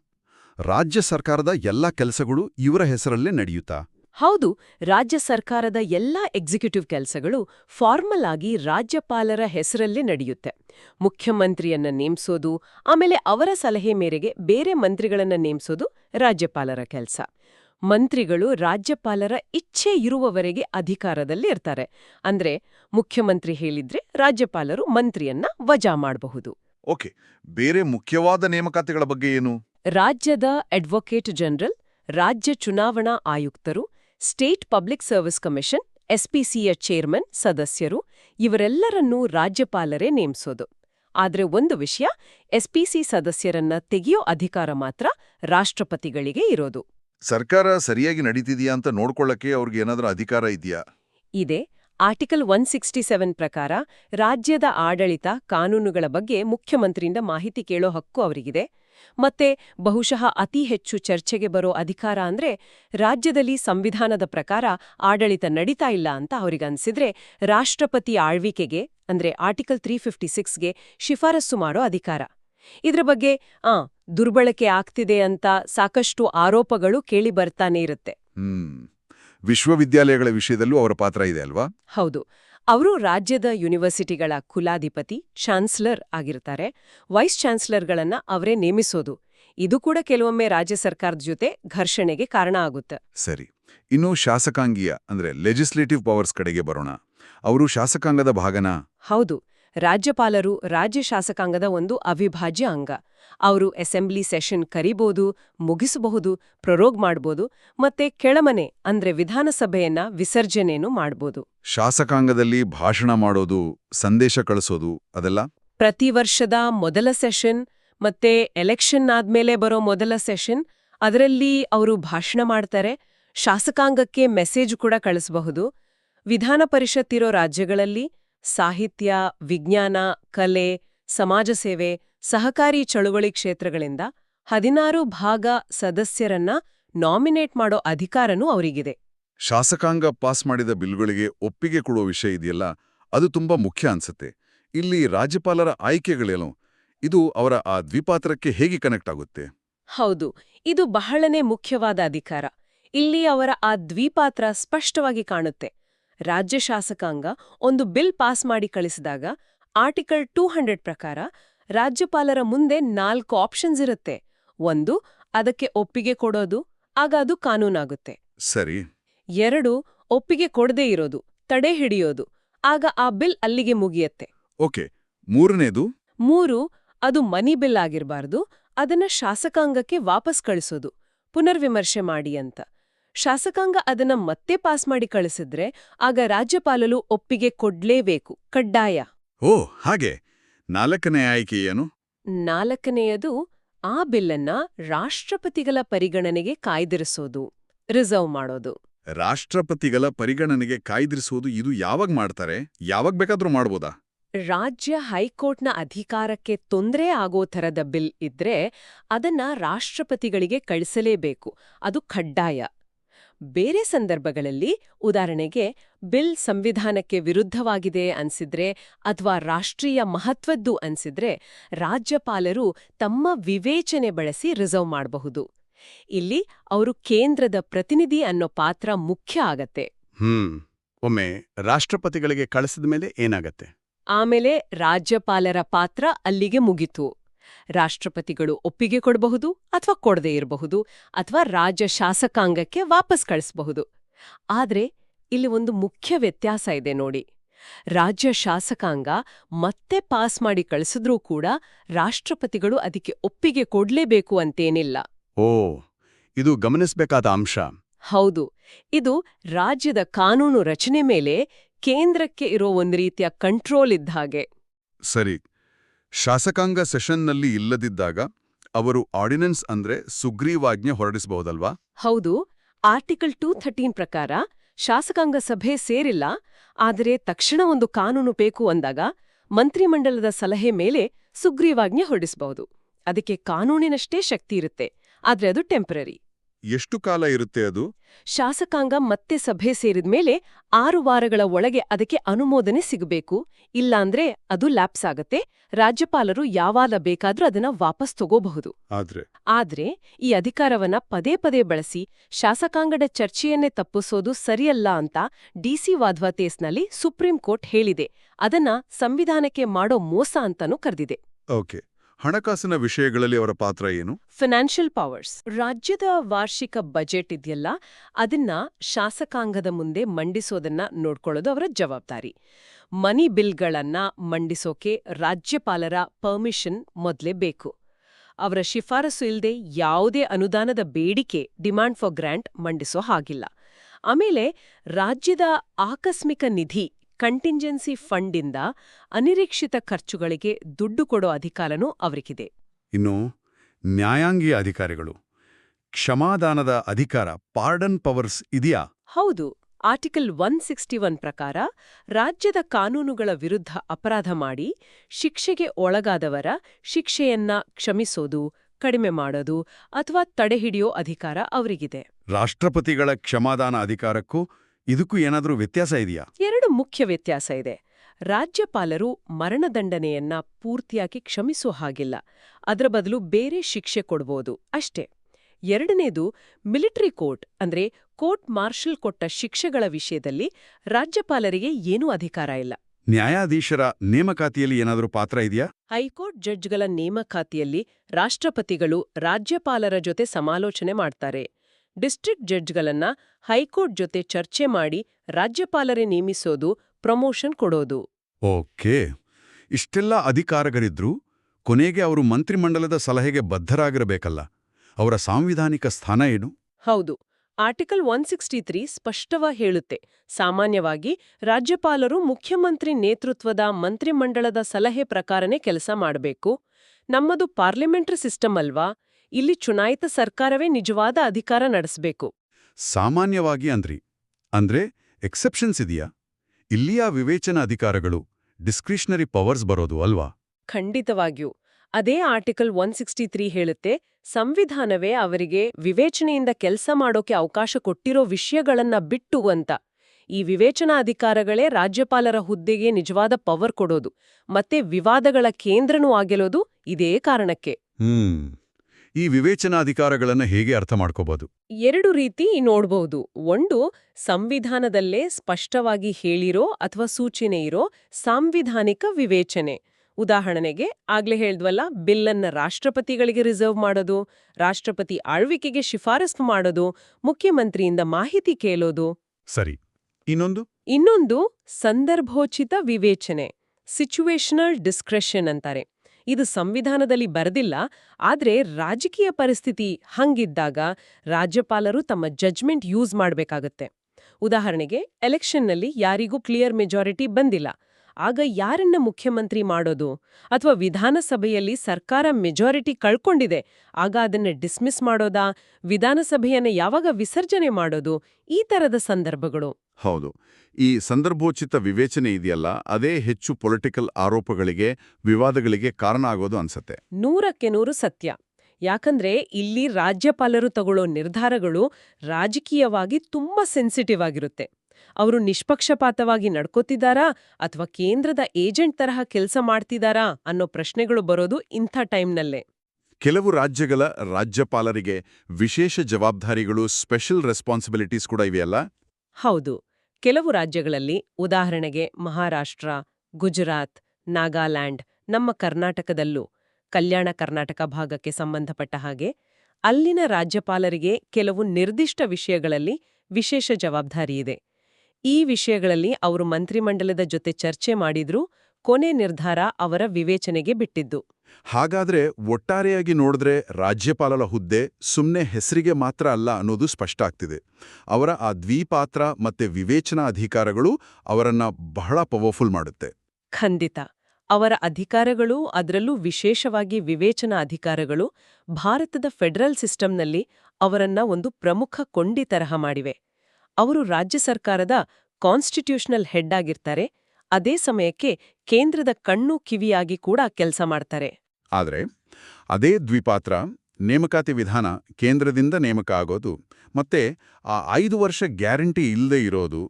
ರಾಜ್ಯ ಸರ್ಕಾರದ ಎಲ್ಲಾ ಕೆಲಸಗಳು ಇವರ ಹೆಸರಲ್ಲೇ ನಡೆಯುತ್ತಾ? ಹೌದು ರಾಜ್ಯ ಸರ್ಕಾರದ ಎಲ್ಲಾ ಎಕ್ಸಿಕ್ಯೂಟಿವ್ ಕೆಲಸಗಳು ಫಾರ್ಮಲ್ ಆಗಿ ರಾಜ್ಯಪಾಲರ ಹೆಸರಲ್ಲೇ ನಡೆಯುತ್ತೆ. ಮುಖ್ಯಮಂತ್ರಿಯನ್ನ ನೇಮಿಸೋದು ಆಮೇಲೆ ಅವರ ಸಲಹೆ ಮೇರೆಗೆ ಬೇರೆ ಮಂತ್ರಿಗಳನ್ನ ನೇಮಿಸೋದು ರಾಜ್ಯಪಾಲರ ಕೆಲಸ. ಮಂತ್ರಿಗಳು ರಾಜ್ಯಪಾಲರ ಇಚ್ಛೆ ಇರುವವರೆಗೆ ಅಧಿಕಾರದಲ್ಲಿ ಇರ್ತಾರೆ. ಅಂದ್ರೆ ಮುಖ್ಯಮಂತ್ರಿ ಹೇಳಿದ್ರೆ ರಾಜ್ಯಪಾಲರು ಮಂತ್ರಿಯನ್ನ ವಜಾ ಮಾಡಬಹುದು. ಓಕೆ ಬೇರೆ ಮುಖ್ಯವಾದ ನೇಮಕಾತಿಗಳ ಬಗ್ಗೆ ಏನು? ರಾಜ್ಯದ ಅಡ್ವೊಕೇಟ್ ಜನರಲ್ ರಾಜ್ಯ ಚುನಾವಣಾ ಆಯುಕ್ತರು ಸ್ಟೇಟ್ ಪಬ್ಲಿಕ್ ಸರ್ವಿಸ್ ಕಮಿಷನ್ ಎಸ್ಪಿಸಿಯ ಚೇರ್ಮನ್ ಸದಸ್ಯರು ಇವರೆಲ್ಲರನ್ನೂ ರಾಜ್ಯಪಾಲರೇ ನೇಮಿಸೋದು. ಆದರೆ ಒಂದು ವಿಷಯ ಎಸ್ಪಿಸಿ ಸದಸ್ಯರನ್ನ ತೆಗೆಯೋ ಅಧಿಕಾರ ಮಾತ್ರ ರಾಷ್ಟ್ರಪತಿಗಳಿಗೆ ಇರೋದು. ಸರ್ಕಾರ ಸರಿಯಾಗಿ ನಡೀತಿದೆಯಾ ಅಂತ ನೋಡ್ಕೊಳ್ಳಕ್ಕೆ ಅವ್ರಿಗೆ ಏನಾದರೂ ಅಧಿಕಾರ ಇದೆಯಾ? ಇದೆ. ಆರ್ಟಿಕಲ್ ಒನ್ ಸಿಕ್ಸ್ಟಿ ಸೆವೆನ್ ಪ್ರಕಾರ ರಾಜ್ಯದ ಆಡಳಿತ ಕಾನೂನುಗಳ ಬಗ್ಗೆ ಮುಖ್ಯಮಂತ್ರಿಯಿಂದ ಮಾಹಿತಿ ಕೇಳೋ ಹಕ್ಕು ಅವರಿಗಿದೆ. ಮತ್ತೆ ಬಹುಶಃ ಅತಿ ಹೆಚ್ಚು ಚರ್ಚೆಗೆ ಬರೋ ಅಧಿಕಾರ ಅಂದ್ರೆ ರಾಜ್ಯದಲ್ಲಿ ಸಂವಿಧಾನದ ಪ್ರಕಾರ ಆಡಳಿತ ನಡೀತಾ ಇಲ್ಲ ಅಂತ ಅವರಿಗನ್ಸಿದ್ರೆ ರಾಷ್ಟ್ರಪತಿ ಆಳ್ವಿಕೆಗೆ ಅಂದ್ರೆ ಆರ್ಟಿಕಲ್ ತ್ರೀ ಫಿಫ್ಟಿ ಸಿಕ್ಸ್ಗೆ ಶಿಫಾರಸ್ಸು ಮಾಡೋ ಅಧಿಕಾರ. ಇದ್ರ ಬಗ್ಗೆ, ಆ, ದುರ್ಬಳಕೆ ಆಗ್ತಿದೆ ಅಂತ ಸಾಕಷ್ಟು ಆರೋಪಗಳು ಕೇಳಿ ಬರ್ತಾನೆ ಇರುತ್ತೆ. ವಿಶ್ವವಿದ್ಯಾಲಯಗಳ ವಿಷಯದಲ್ಲೂ ಅವರ ಪಾತ್ರ ಇದೆ ಅಲ್ವಾ? ಹೌದು. ಅವರು ರಾಜ್ಯದ ಯೂನಿವರ್ಸಿಟಿಗಳ ಕುಲಾಧಿಪತಿ ಚಾನ್ಸಲರ್ ಆಗಿರ್ತಾರೆ. ವೈಸ್ ಚಾನ್ಸಲರ್ಗಳನ್ನ ಅವರೇ ನೇಮಿಸೋದು. ಇದು ಕೂಡ ಕೆಲವೊಮ್ಮೆ ರಾಜ್ಯ ಸರ್ಕಾರದ ಜೊತೆ ಘರ್ಷಣೆಗೆ ಕಾರಣ ಆಗುತ್ತೆ. ಸರಿ. ಇನ್ನು ಶಾಸಕಾಂಗೀಯ ಅಂದ್ರೆ ಲೆಜಿಸ್ಲೇಟಿವ್ ಪವರ್ಸ್ ಕಡೆಗೆ ಬರೋಣ. ಅವರು ಶಾಸಕಾಂಗದ ಭಾಗನ? ಹೌದು. ರಾಜ್ಯಪಾಲರು ರಾಜ್ಯ ಶಾಸಕಾಂಗದ ಒಂದು ಅವಿಭಾಜ್ಯ ಅಂಗ. ಅವರು ಅಸೆಂಬ್ಲಿ ಸೆಷನ್ ಕರಿಬೋದು ಮುಗಿಸಬಹುದು ಪ್ರೊರೋಗ್ ಮಾಡ್ಬೋದು ಮತ್ತೆ ಕೆಳಮನೆ ಅಂದ್ರೆ ವಿಧಾನಸಭೆಯನ್ನ ವಿಸರ್ಜನೆನೂ ಮಾಡ್ಬೋದು. ಶಾಸಕಾಂಗದಲ್ಲಿ ಭಾಷಣ ಮಾಡೋದು ಸಂದೇಶ ಕಳಿಸೋದು ಅದೆಲ್ಲ? ಪ್ರತಿ ವರ್ಷದ ಮೊದಲ ಸೆಷನ್ ಮತ್ತೆ ಎಲೆಕ್ಷನ್ ಆದ್ಮೇಲೆ ಬರೋ ಮೊದಲ ಸೆಷನ್ ಅದರಲ್ಲಿ ಅವರು ಭಾಷಣ ಮಾಡ್ತಾರೆ ಶಾಸಕಾಂಗಕ್ಕೆ ಮೆಸೇಜ್ ಕೂಡ ಕಳಿಸಬಹುದು. ವಿಧಾನ ಪರಿಷತ್ ಇರೋ ರಾಜ್ಯಗಳಲ್ಲಿ ಸಾಹಿತ್ಯ ವಿಜ್ಞಾನ ಕಲೆ ಸಮಾಜ ಸೇವೆ ಸಹಕಾರಿ ಚಳುವಳಿ ಕ್ಷೇತ್ರಗಳಿಂದ ಹದಿನಾರು ಭಾಗ ಸದಸ್ಯರನ್ನ ನಾಮಿನೇಟ್ ಮಾಡೋ ಅಧಿಕಾರನೂ ಅವರಿಗಿದೆ. ಶಾಸಕಾಂಗ ಪಾಸ್ ಮಾಡಿದ ಬಿಲ್ಗಳಿಗೆ ಒಪ್ಪಿಗೆ ಕೊಡುವ ವಿಷಯ ಇದೆಯಲ್ಲ ಅದು ತುಂಬಾ ಮುಖ್ಯ ಅನ್ಸುತ್ತೆ. ಇಲ್ಲಿ ರಾಜ್ಯಪಾಲರ ಆಯ್ಕೆಗಳೇನು? ಇದು ಅವರ ಆ ದ್ವಿಪಾತ್ರಕ್ಕೆ ಹೇಗೆ ಕನೆಕ್ಟ್ ಆಗುತ್ತೆ? ಹೌದು ಇದು ಬಹಳನೇ ಮುಖ್ಯವಾದ ಅಧಿಕಾರ. ಇಲ್ಲಿ ಅವರ ಆ ದ್ವಿಪಾತ್ರ ಸ್ಪಷ್ಟವಾಗಿ ಕಾಣುತ್ತೆ. ರಾಜ್ಯ ಶಾಸಕಾಂಗ ಒಂದು ಬಿಲ್ ಪಾಸ್ ಮಾಡಿ ಕಳಿಸಿದಾಗ ಆರ್ಟಿಕಲ್ ಟೂ ಹಂಡ್ರೆಡ್ ಪ್ರಕಾರ ರಾಜ್ಯಪಾಲರ ಮುಂದೆ ನಾಲ್ಕು ಆಪ್ಷನ್ಸ್ ಇರುತ್ತೆ. ಒಂದು ಅದಕ್ಕೆ ಒಪ್ಪಿಗೆ ಕೊಡೋದು ಆಗ ಅದು ಕಾನೂನಾಗುತ್ತೆ. ಸರಿ. ಎರಡು ಒಪ್ಪಿಗೆ ಕೊಡದೇ ಇರೋದು ತಡೆ ಹಿಡಿಯೋದು ಆಗ ಆ ಬಿಲ್ ಅಲ್ಲಿಗೆ ಮುಗಿಯತ್ತೆ. ಓಕೆ ಮೂರನೇದು? ಮೂರು ಅದು ಮನಿ ಬಿಲ್ ಆಗಿರಬಾರ್ದು ಅದನ್ನ ಶಾಸಕಾಂಗಕ್ಕೆ ವಾಪಸ್ ಕಳಿಸೋದು ಪುನರ್ವಿಮರ್ಶೆ ಮಾಡಿ ಅಂತ. ಶಾಸಕಾಂಗ ಅದನ್ನ ಮತ್ತೆ ಪಾಸ್ ಮಾಡಿ ಕಳಿಸಿದ್ರೆ ಆಗ ರಾಜ್ಯಪಾಲರು ಒಪ್ಪಿಗೆ ಕೊಡ್ಲೇಬೇಕು. ಕಡ್ಡಾಯ. ಓ ಹಾಗೆ. ನಾಲ್ಕನೇ ಆಯ್ಕೆ ಏನು? ನಾಲ್ಕನೆಯದು ಆ ಬಿಲ್ಲನ್ನ ರಾಷ್ಟ್ರಪತಿಗಳ ಪರಿಗಣನೆಗೆ ಕಾಯ್ದಿರಿಸೋದು ರಿಸರ್ವ್ ಮಾಡೋದು. ರಾಷ್ಟ್ರಪತಿಗಳ ಪರಿಗಣನೆಗೆ ಕಾಯ್ದಿರಿಸೋದು ಇದು ಯಾವಾಗ ಮಾಡ್ತಾರೆ? ಯಾವಾಗ ಬೇಕಾದ್ರೂ ಮಾಡ್ಬೋದಾ? ರಾಜ್ಯ ಹೈಕೋರ್ಟ್ನ ಅಧಿಕಾರಕ್ಕೆ ತೊಂದರೆ ಆಗೋ ಥರದ ಬಿಲ್ ಇದ್ರೆ ಅದನ್ನ ರಾಷ್ಟ್ರಪತಿಗಳಿಗೆ ಕಳಿಸಲೇಬೇಕು. ಅದು ಕಡ್ಡಾಯ. ಬೇರೆ ಸಂದರ್ಭಗಳಲ್ಲಿ ಉದಾಹರಣೆಗೆ ಬಿಲ್ ಸಂವಿಧಾನಕ್ಕೆ ವಿರುದ್ಧವಾಗಿದೆ ಅನ್ಸಿದ್ರೆ ಅಥವಾ ರಾಷ್ಟ್ರೀಯ ಮಹತ್ವದ್ದು ಅನ್ಸಿದ್ರೆ ರಾಜ್ಯಪಾಲರು ತಮ್ಮ ವಿವೇಚನೆ ಬಳಸಿ ರಿಸರ್ವ್ ಮಾಡಬಹುದು. ಇಲ್ಲಿ ಅವರು ಕೇಂದ್ರದ ಪ್ರತಿನಿಧಿ ಅನ್ನೋ ಪಾತ್ರ ಮುಖ್ಯ ಆಗತ್ತೆ. ಹ್ಮ್. ಒಮ್ಮೆ ರಾಷ್ಟ್ರಪತಿಗಳಿಗೆ ಕಳಿಸಿದ ಮೇಲೆ ಏನಾಗತ್ತೆ? ಆಮೇಲೆ ರಾಜ್ಯಪಾಲರ ಪಾತ್ರ ಅಲ್ಲಿಗೆ ಮುಗಿತು. ರಾಷ್ಟ್ರಪತಿಗಳು ಒಪ್ಪಿಗೆ ಕೊಡಬಹುದು ಅಥವಾ ಕೊಡದೇ ಇರಬಹುದು ಅಥವಾ ರಾಜ್ಯ ಶಾಸಕಾಂಗಕ್ಕೆ ವಾಪಸ್ ಕಳಿಸಬಹುದು. ಆದರೆ ಇಲ್ಲಿ ಒಂದು ಮುಖ್ಯ ವ್ಯತ್ಯಾಸ ಇದೆ ನೋಡಿ. ರಾಜ್ಯ ಶಾಸಕಾಂಗ ಮತ್ತೆ ಪಾಸ್ ಮಾಡಿ ಕಳಿಸಿದ್ರೂ ಕೂಡ ರಾಷ್ಟ್ರಪತಿಗಳು ಅದಕ್ಕೆ ಒಪ್ಪಿಗೆ ಕೊಡಲೇಬೇಕು ಅಂತೇನಿಲ್ಲ. ಓ ಇದು ಗಮನಿಸಬೇಕಾದ ಅಂಶ. ಹೌದು ಇದು ರಾಜ್ಯದ ಕಾನೂನು ರಚನೆ ಮೇಲೆ ಕೇಂದ್ರಕ್ಕೆ ಇರೋ ಒಂದು ರೀತಿಯ ಕಂಟ್ರೋಲ್ ಇದ್ದ ಹಾಗೆ. ಸರಿ ಶಾಸಕಾಂಗ ಸೆಷನ್ನಲ್ಲಿ ಇಲ್ಲದಿದ್ದಾಗ ಅವರು ಆರ್ಡಿನೆನ್ಸ್ ಅಂದ್ರೆ ಸುಗ್ರೀವಾಜ್ಞೆ ಹೊರಡಿಸಬಹುದಲ್ವಾ? ಹೌದು. ಆರ್ಟಿಕಲ್ ಟೂ ಥರ್ಟೀನ್ ಪ್ರಕಾರ ಶಾಸಕಾಂಗ ಸಭೆ ಸೇರಿಲ್ಲ, ಆದರೆ ತಕ್ಷಣ ಒಂದು ಕಾನೂನು ಬೇಕು ಅಂದಾಗ ಮಂತ್ರಿಮಂಡಲದ ಸಲಹೆ ಮೇಲೆ ಸುಗ್ರೀವಾಜ್ಞೆ ಹೊರಡಿಸಬಹುದು. ಅದಕ್ಕೆ ಕಾನೂನಿನಷ್ಟೇ ಶಕ್ತಿ ಇರುತ್ತೆ, ಆದರೆ ಅದು ಟೆಂಪರರಿ ಎಷ್ಟು ಕಾಲ ಇರುತ್ತೆ ಅದು? ಶಾಸಕಾಂಗ ಮತ್ತೆ ಸಭೆ ಸೇರಿದ್ಮೇಲೆ ಆರು ವಾರಗಳ ಒಳಗೆ ಅದಕ್ಕೆ ಅನುಮೋದನೆ ಸಿಗಬೇಕು. ಇಲ್ಲಾಂದ್ರೆ ಅದು ಲ್ಯಾಪ್ಸ್ ಆಗತ್ತೆ. ರಾಜ್ಯಪಾಲರು ಯಾವಾಗ ಬೇಕಾದ್ರೂ ಅದನ್ನ ವಾಪಸ್ ತಗೋಬಹುದು. ಆದ್ರೆ? ಆದ್ರೆ ಈ ಅಧಿಕಾರವನ್ನ ಪದೇ ಪದೇ ಬಳಸಿ ಶಾಸಕಾಂಗದ ಚರ್ಚೆಯನ್ನೇ ತಪ್ಪಿಸೋದು ಸರಿಯಲ್ಲ ಅಂತ ಡಿಸಿ ವಾಧ್ವಾ ಕೇಸ್ನಲ್ಲಿ ಸುಪ್ರೀಂ ಕೋರ್ಟ್ ಹೇಳಿದೆ. ಅದನ್ನ ಸಂವಿಧಾನಕ್ಕೆ ಮಾಡೋ ಮೋಸ ಅಂತಾನೂ ಕರೆದಿದೆ. ಓಕೆ. ಹಣಕಾಸಿನ ವಿಷಯಗಳಲ್ಲಿ ಅವರ ಪಾತ್ರ ಏನು? ಫಿನಾನ್ಷಿಯಲ್ ಪವರ್ಸ್ ರಾಜ್ಯದ ವಾರ್ಷಿಕ ಬಜೆಟ್ ಇದೆಯಲ್ಲ, ಅದನ್ನ ಶಾಸಕಾಂಗದ ಮುಂದೆ ಮಂಡಿಸೋದನ್ನ ನೋಡ್ಕೊಳ್ಳೋದು ಅವರ ಜವಾಬ್ದಾರಿ. ಮನಿ ಬಿಲ್ಗಳನ್ನ ಮಂಡಿಸೋಕೆ ರಾಜ್ಯಪಾಲರ ಪರ್ಮಿಷನ್ ಮೊದಲೇ ಬೇಕು. ಅವರ ಶಿಫಾರಸು ಇಲ್ಲದೆ ಯಾವುದೇ ಅನುದಾನದ ಬೇಡಿಕೆ ಡಿಮಾಂಡ್ ಫಾರ್ ಗ್ರಾಂಟ್ ಮಂಡಿಸೋ ಹಾಗಿಲ್ಲ. ಆಮೇಲೆ ರಾಜ್ಯದ ಆಕಸ್ಮಿಕ ನಿಧಿ ಕಂಟಿಂಜೆನ್ಸಿ ಫಂಡಿಂದ ಅನಿರೀಕ್ಷಿತ ಖರ್ಚುಗಳಿಗೆ ದುಡ್ಡು ಕೊಡೋ ಅಧಿಕಾರನೂ ಅವರಿಗಿದೆ. ಇನ್ನು ನ್ಯಾಯಾಂಗೀಯ ಅಧಿಕಾರಿಗಳು ಕ್ಷಮಾದಾನದ ಅಧಿಕಾರ ಪಾರ್ಡನ್ ಪವರ್ಸ್ ಇದೆಯಾ? ಹೌದು ಆರ್ಟಿಕಲ್ ಒನ್ ಸಿಕ್ಸ್ಟಿ ಒನ್ ಪ್ರಕಾರ ರಾಜ್ಯದ ಕಾನೂನುಗಳ ವಿರುದ್ಧ ಅಪರಾಧ ಮಾಡಿ ಶಿಕ್ಷೆಗೆ ಒಳಗಾದವರ ಶಿಕ್ಷೆಯನ್ನ ಕ್ಷಮಿಸೋದು ಕಡಿಮೆ ಮಾಡೋದು ಅಥವಾ ತಡೆಹಿಡಿಯೋ ಅಧಿಕಾರ ಅವರಿಗಿದೆ. ರಾಷ್ಟ್ರಪತಿಗಳ ಕ್ಷಮಾದಾನ ಅಧಿಕಾರಕ್ಕೂ ಇದಕ್ಕೂ ಏನಾದರೂ ವ್ಯತ್ಯಾಸ ಇದೆಯಾ? ಎರಡು ಮುಖ್ಯ ವ್ಯತ್ಯಾಸ ಇದೆ. ರಾಜ್ಯಪಾಲರು ಮರಣದಂಡನೆಯನ್ನ ಪೂರ್ತಿಯಾಗಿ ಕ್ಷಮಿಸೋ ಹಾಗಿಲ್ಲ. ಅದರ ಬದಲು ಬೇರೆ ಶಿಕ್ಷೆ ಕೊಡ್ಬೋದು. ಅಷ್ಟೇ. ಎರಡನೇದು ಮಿಲಿಟರಿ ಕೋರ್ಟ್ ಅಂದ್ರೆ ಕೋರ್ಟ್ ಮಾರ್ಷಲ್ ಕೊಟ್ಟ ಶಿಕ್ಷೆಗಳ ವಿಷಯದಲ್ಲಿ ರಾಜ್ಯಪಾಲರಿಗೆ ಏನೂ ಅಧಿಕಾರ ಇಲ್ಲ. ನ್ಯಾಯಾಧೀಶರ ನೇಮಕಾತಿಯಲ್ಲಿ ಏನಾದರೂ ಪಾತ್ರ ಇದೆಯಾ? ಹೈಕೋರ್ಟ್ ಜಡ್ಜ್ಗಳ ನೇಮಕಾತಿಯಲ್ಲಿ ರಾಷ್ಟ್ರಪತಿಗಳು ರಾಜ್ಯಪಾಲರ ಜೊತೆ ಸಮಾಲೋಚನೆ ಮಾಡ್ತಾರೆ. ಡಿಸ್ಟ್ರಿಕ್ಟ್ ಜಡ್ಜ್ಗಳನ್ನ ಹೈಕೋರ್ಟ್ ಜೊತೆ ಚರ್ಚೆ ಮಾಡಿ ರಾಜ್ಯಪಾಲರೇ ನೇಮಿಸೋದು ಪ್ರಮೋಷನ್ ಕೊಡೋದು. ಓಕೆ. ಇಷ್ಟೆಲ್ಲ ಅಧಿಕಾರಗಳಿದ್ರೂ ಕೊನೆಗೆ ಅವರು ಮಂತ್ರಿಮಂಡಲದ ಸಲಹೆಗೆ ಬದ್ಧರಾಗಿರಬೇಕಲ್ಲ. ಅವರ ಸಾಂವಿಧಾನಿಕ ಸ್ಥಾನ ಏನು? ಹೌದು. ಆರ್ಟಿಕಲ್ ಒನ್ ಸಿಕ್ಸ್ಟಿ ತ್ರೀ ಸ್ಪಷ್ಟವಾಗಿ ಹೇಳುತ್ತೆ. ಸಾಮಾನ್ಯವಾಗಿ ರಾಜ್ಯಪಾಲರು ಮುಖ್ಯಮಂತ್ರಿ ನೇತೃತ್ವದ ಮಂತ್ರಿಮಂಡಲದ ಸಲಹೆ ಪ್ರಕಾರನೇ ಕೆಲಸ ಮಾಡಬೇಕು. ನಮ್ಮದು ಪಾರ್ಲಿಮೆಂಟ್ರಿ ಸಿಸ್ಟಮ್ ಅಲ್ವಾ? ಇಲ್ಲಿ ಚುನಾಯಿತ ಸರ್ಕಾರವೇ ನಿಜವಾದ ಅಧಿಕಾರ ನಡೆಸಬೇಕು. ಸಾಮಾನ್ಯವಾಗಿ ಅಂದ್ರಿ. ಅಂದ್ರೆ ಎಕ್ಸೆಪ್ಷನ್ಸ್ ಇದೆಯಾ? ಇಲ್ಲಿಯ ವಿವೇಚನಾ ಅಧಿಕಾರಗಳು ಡಿಸ್ಕ್ರಿಷನರಿ ಪವರ್ಸ್ ಬರೋದು ಅಲ್ವಾ? ಖಂಡಿತವಾಗಿಯೂ. ಅದೇ ಆರ್ಟಿಕಲ್ ಒನ್ ಸಿಕ್ಸ್ಟಿ ತ್ರೀ ಹೇಳುತ್ತೆ ಸಂವಿಧಾನವೇ ಅವರಿಗೆ ವಿವೇಚನೆಯಿಂದ ಕೆಲಸ ಮಾಡೋಕೆ ಅವಕಾಶ ಕೊಟ್ಟಿರೋ ವಿಷಯಗಳನ್ನ ಬಿಟ್ಟು ಅಂತ. ಈ ವಿವೇಚನಾ ಅಧಿಕಾರಗಳೇ ರಾಜ್ಯಪಾಲರ ಹುದ್ದೆಗೆ ನಿಜವಾದ ಪವರ್ ಕೊಡೋದು ಮತ್ತೆ ವಿವಾದಗಳ ಕೇಂದ್ರನೂ ಆಗಿರೋದು ಇದೇ ಕಾರಣಕ್ಕೆ. ಹ್ಮ್. ಈ ವಿವೇಚನಾಧಿಕಾರಗಳನ್ನು ಹೇಗೆ ಅರ್ಥ ಮಾಡ್ಕೋಬಹುದು ಎರಡು ರೀತಿ ನೋಡ್ಬಹುದು ಒಂದು ಸಂವಿಧಾನದಲ್ಲೇ ಸ್ಪಷ್ಟವಾಗಿ ಹೇಳಿರೋ ಅಥವಾ ಸೂಚನೆ ಇರೋ ಸಾಂವಿಧಾನಿಕ ವಿವೇಚನೆ. ಉದಾಹರಣೆಗೆ ಆಗ್ಲೇ ಹೇಳ್ದ್ವಲ್ಲ ಬಿಲ್ಲನ್ನ ರಾಷ್ಟ್ರಪತಿಗಳಿಗೆ ರಿಸರ್ವ್ ಮಾಡೋದು ರಾಷ್ಟ್ರಪತಿ ಆಳ್ವಿಕೆಗೆ ಶಿಫಾರಸು ಮಾಡೋದು ಮುಖ್ಯಮಂತ್ರಿಯಿಂದ ಮಾಹಿತಿ ಕೇಳೋದು. ಸರಿ. ಇನ್ನೊಂದು? ಇನ್ನೊಂದು ಸಂದರ್ಭೋಚಿತ ವಿವೇಚನೆ ಸಿಚುವೇಶನಲ್ ಡಿಸ್ಕ್ರೆಷನ್ ಅಂತಾರೆ. ಇದು ಸಂವಿಧಾನದಲ್ಲಿ ಬರೆದಿಲ್ಲ, ಆದರೆ ರಾಜಕೀಯ ಪರಿಸ್ಥಿತಿ ಹಂಗಿದ್ದಾಗ ರಾಜ್ಯಪಾಲರು ತಮ್ಮ ಜಡ್ಜ್ಮೆಂಟ್ ಯೂಸ್ ಮಾಡಬೇಕಾಗತ್ತೆ. ಉದಾಹರಣೆಗೆ, ಎಲೆಕ್ಷನ್ನಲ್ಲಿ ಯಾರಿಗೂ ಕ್ಲಿಯರ್ ಮೆಜಾರಿಟಿ ಬಂದಿಲ್ಲ. ಆಗ ಯಾರನ್ನ ಮುಖ್ಯಮಂತ್ರಿ ಮಾಡೋದು? ಅಥವಾ ವಿಧಾನಸಭೆಯಲ್ಲಿ ಸರ್ಕಾರ ಮೆಜಾರಿಟಿ ಕಳ್ಕೊಂಡಿದೆ, ಆಗ ಅದನ್ನ ಡಿಸ್ಮಿಸ್ ಮಾಡೋದಾ? ವಿಧಾನಸಭೆಯನ್ನ ಯಾವಾಗ ವಿಸರ್ಜನೆ ಮಾಡೋದು? ಈ ಥರದ ಸಂದರ್ಭಗಳು. ಹೌದು. ಈ ಸಂದರ್ಭೋಚಿತ ವಿವೇಚನೆ ಇದೆಯಲ್ಲ ಅದೇ ಹೆಚ್ಚು ಪೊಲಿಟಿಕಲ್ ಆರೋಪಗಳಿಗೆ ವಿವಾದಗಳಿಗೆ ಕಾರಣ ಆಗೋದು ಅನ್ಸತ್ತೆ. ನೂರಕ್ಕೆ ನೂರು ಸತ್ಯ. ಯಾಕಂದ್ರೆ ಇಲ್ಲಿ ರಾಜ್ಯಪಾಲರು ತಗೊಳ್ಳೋ ನಿರ್ಧಾರಗಳು ರಾಜಕೀಯವಾಗಿ ತುಂಬಾ ಸೆನ್ಸಿಟಿವ್ ಆಗಿರುತ್ತೆ. ಅವರು ನಿಷ್ಪಕ್ಷಪಾತವಾಗಿ ನಡ್ಕೋತಿದ್ದಾರಾ ಅಥವಾ ಕೇಂದ್ರದ ಏಜೆಂಟ್ ತರಹ ಕೆಲಸ ಮಾಡ್ತಿದ್ದಾರಾ ಅನ್ನೋ ಪ್ರಶ್ನೆಗಳು ಬರೋದು ಇಂಥ ಟೈಮ್ನಲ್ಲೇ. ಕೆಲವು ರಾಜ್ಯಗಳ ರಾಜ್ಯಪಾಲರಿಗೆ ವಿಶೇಷ ಜವಾಬ್ದಾರಿಗಳು ಸ್ಪೆಷಲ್ ರೆಸ್ಪಾನ್ಸಿಬಿಲಿಟೀಸ್ ಕೂಡ ಇವೆಯಲ್ಲ? ಹೌದು. ಕೆಲವು ರಾಜ್ಯಗಳಲ್ಲಿ ಉದಾಹರಣೆಗೆ ಮಹಾರಾಷ್ಟ್ರ, ಗುಜರಾತ್, ನಾಗಾಲ್ಯಾಂಡ್ ನಮ್ಮ ಕರ್ನಾಟಕದಲ್ಲೂ ಕಲ್ಯಾಣ ಕರ್ನಾಟಕ ಭಾಗಕ್ಕೆ ಸಂಬಂಧಪಟ್ಟ ಹಾಗೆ ಅಲ್ಲಿನ ರಾಜ್ಯಪಾಲರಿಗೆ ಕೆಲವು ನಿರ್ದಿಷ್ಟ ವಿಷಯಗಳಲ್ಲಿ ವಿಶೇಷ ಜವಾಬ್ದಾರಿಯಿದೆ. ಈ ವಿಷಯಗಳಲ್ಲಿ ಅವರು ಮಂತ್ರಿಮಂಡಲದ ಜೊತೆ ಚರ್ಚೆ ಮಾಡಿದ್ರೂ ಕೊನೆ ನಿರ್ಧಾರ ಅವರ ವಿವೇಚನೆಗೆ ಬಿಟ್ಟಿದ್ದು. ಹಾಗಾದ್ರೆ ಒಟ್ಟಾರೆಯಾಗಿ ನೋಡಿದ್ರೆ ರಾಜ್ಯಪಾಲರ ಹುದ್ದೆ ಸುಮ್ನೆ ಹೆಸರಿಗೆ ಮಾತ್ರ ಅಲ್ಲ ಅನ್ನೋದು ಸ್ಪಷ್ಟ ಆಗ್ತಿದೆ. ಅವರ ಆ ದ್ವಿಪಾತ್ರ ಮತ್ತೆ ವಿವೇಚನಾ ಅಧಿಕಾರಗಳು ಅವರನ್ನ ಬಹಳ ಪವರ್ಫುಲ್ ಮಾಡುತ್ತೆ. ಖಂಡಿತ. ಅವರ ಅಧಿಕಾರಗಳು ಅದರಲ್ಲೂ ವಿಶೇಷವಾಗಿ ವಿವೇಚನಾ ಅಧಿಕಾರಗಳು ಭಾರತದ ಫೆಡರಲ್ ಸಿಸ್ಟಂನಲ್ಲಿ ಅವರನ್ನ ಒಂದು ಪ್ರಮುಖ ಕೊಂಡಿ ತರಹ ಮಾಡಿವೆ. ಅವರು ರಾಜ್ಯ ಸರ್ಕಾರದ ಕಾನ್ಸ್ಟಿಟ್ಯೂಷನಲ್ ಹೆಡ್ ಆಗಿರ್ತಾರೆ. ಅದೇ ಸಮಯಕ್ಕೆ ಕೇಂದ್ರದ ಕಣ್ಣು ಕಿವಿಯಾಗಿ ಕೂಡ ಕೆಲಸ ಮಾಡ್ತಾರೆ. ಆದರೆ ಅದೇ ದ್ವಿಪಾತ್ರ ನೇಮಕಾತಿ ವಿಧಾನ ಕೇಂದ್ರದಿಂದ ನೇಮಕ ಆಗೋದು ಮತ್ತೆ ಆ ಐದು ವರ್ಷ ಗ್ಯಾರಂಟಿ ಇಲ್ಲದೆ ಇರೋದು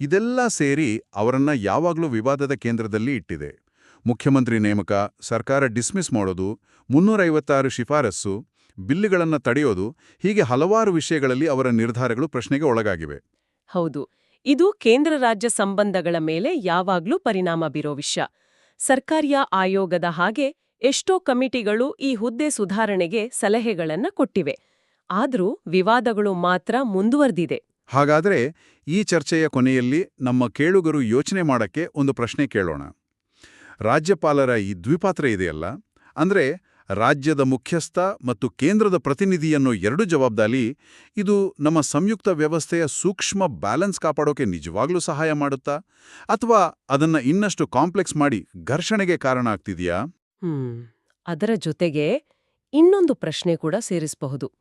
ಇದೆಲ್ಲ ಸೇರಿ ಅವರನ್ನ ಯಾವಾಗಲೂ ವಿವಾದದ ಕೇಂದ್ರದಲ್ಲಿ ಇಟ್ಟಿದೆ. ಮುಖ್ಯಮಂತ್ರಿ ನೇಮಕ ಸರ್ಕಾರ ಡಿಸ್ಮಿಸ್ ಮಾಡೋದು ಮುನ್ನೂರೈವತ್ತಾರು ಶಿಫಾರಸ್ಸು ಬಿಲ್ಲುಗಳನ್ನು ತಡೆಯೋದು ಹೀಗೆ ಹಲವಾರು ವಿಷಯಗಳಲ್ಲಿ ಅವರ ನಿರ್ಧಾರಗಳು ಪ್ರಶ್ನೆಗೆ ಒಳಗಾಗಿವೆ. ಹೌದು. ಇದು ಕೇಂದ್ರ ರಾಜ್ಯ ಸಂಬಂಧಗಳ ಮೇಲೆ ಯಾವಾಗ್ಲೂ ಪರಿಣಾಮ ಬೀರೋ ವಿಷಯ. ಸರ್ಕಾರಿಯ ಆಯೋಗದ ಹಾಗೆ ಎಷ್ಟೋ ಕಮಿಟಿಗಳು ಈ ಹುದ್ದೆ ಸುಧಾರಣೆಗೆ ಸಲಹೆಗಳನ್ನ ಕೊಟ್ಟಿವೆ. ಆದರೂ ವಿವಾದಗಳು ಮಾತ್ರ ಮುಂದುವರೆದಿದೆ. ಹಾಗಾದರೆ ಈ ಚರ್ಚೆಯ ಕೊನೆಯಲ್ಲಿ ನಮ್ಮ ಕೇಳುಗರು ಯೋಚನೆ ಮಾಡಕ್ಕೆ ಒಂದು ಪ್ರಶ್ನೆ ಕೇಳೋಣ. ರಾಜ್ಯಪಾಲರ ಈ ದ್ವಿಪಾತ್ರ ಇದೆಯಲ್ಲ? ಅಂದ್ರೆ ರಾಜ್ಯದ ಮುಖ್ಯಸ್ಥ ಮತ್ತು ಕೇಂದ್ರದ ಪ್ರತಿನಿಧಿಯನ್ನು ಎರಡು ಜವಾಬ್ದಾರಿ, ಇದು ನಮ್ಮ ಸಂಯುಕ್ತ ವ್ಯವಸ್ಥೆಯ ಸೂಕ್ಷ್ಮ ಬ್ಯಾಲೆನ್ಸ್ ಕಾಪಾಡೋಕೆ ನಿಜವಾಗ್ಲೂ ಸಹಾಯ ಮಾಡುತ್ತಾ? ಅಥವಾ ಅದನ್ನ ಇನ್ನಷ್ಟು ಕಾಂಪ್ಲೆಕ್ಸ್ ಮಾಡಿ ಘರ್ಷಣೆಗೆ ಕಾರಣ ಆಗ್ತಿದೆಯಾ? ಅದರ ಜೊತೆಗೆ ಇನ್ನೊಂದು ಪ್ರಶ್ನೆ ಕೂಡ ಸೇರಿಸಬಹುದು.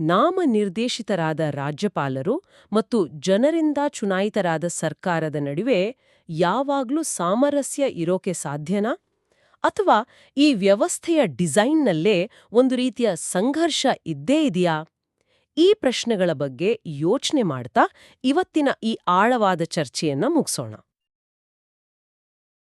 ನಾಮನಿರ್ದೇಶಿತರಾದ ರಾಜ್ಯಪಾಲರು ಮತ್ತು ಜನರಿಂದ ಚುನಾಯಿತರಾದ ಸರ್ಕಾರದ ನಡುವೆ ಯಾವಾಗ್ಲೂ ಸಾಮರಸ್ಯ ಇರೋಕೆ ಸಾಧ್ಯನಾ? ಅಥವಾ ಈ ವ್ಯವಸ್ಥೆಯ ಡಿಸೈನ್ನಲ್ಲೇ ಒಂದು ರೀತಿಯ ಸಂಘರ್ಷ ಇದ್ದೇ ಇದೆಯಾ? ಈ ಪ್ರಶ್ನೆಗಳ ಬಗ್ಗೆ ಯೋಚನೆ ಮಾಡ್ತಾ ಇವತ್ತಿನ ಈ ಆಳವಾದ ಚರ್ಚೆಯನ್ನ ಮುಗಿಸೋಣ.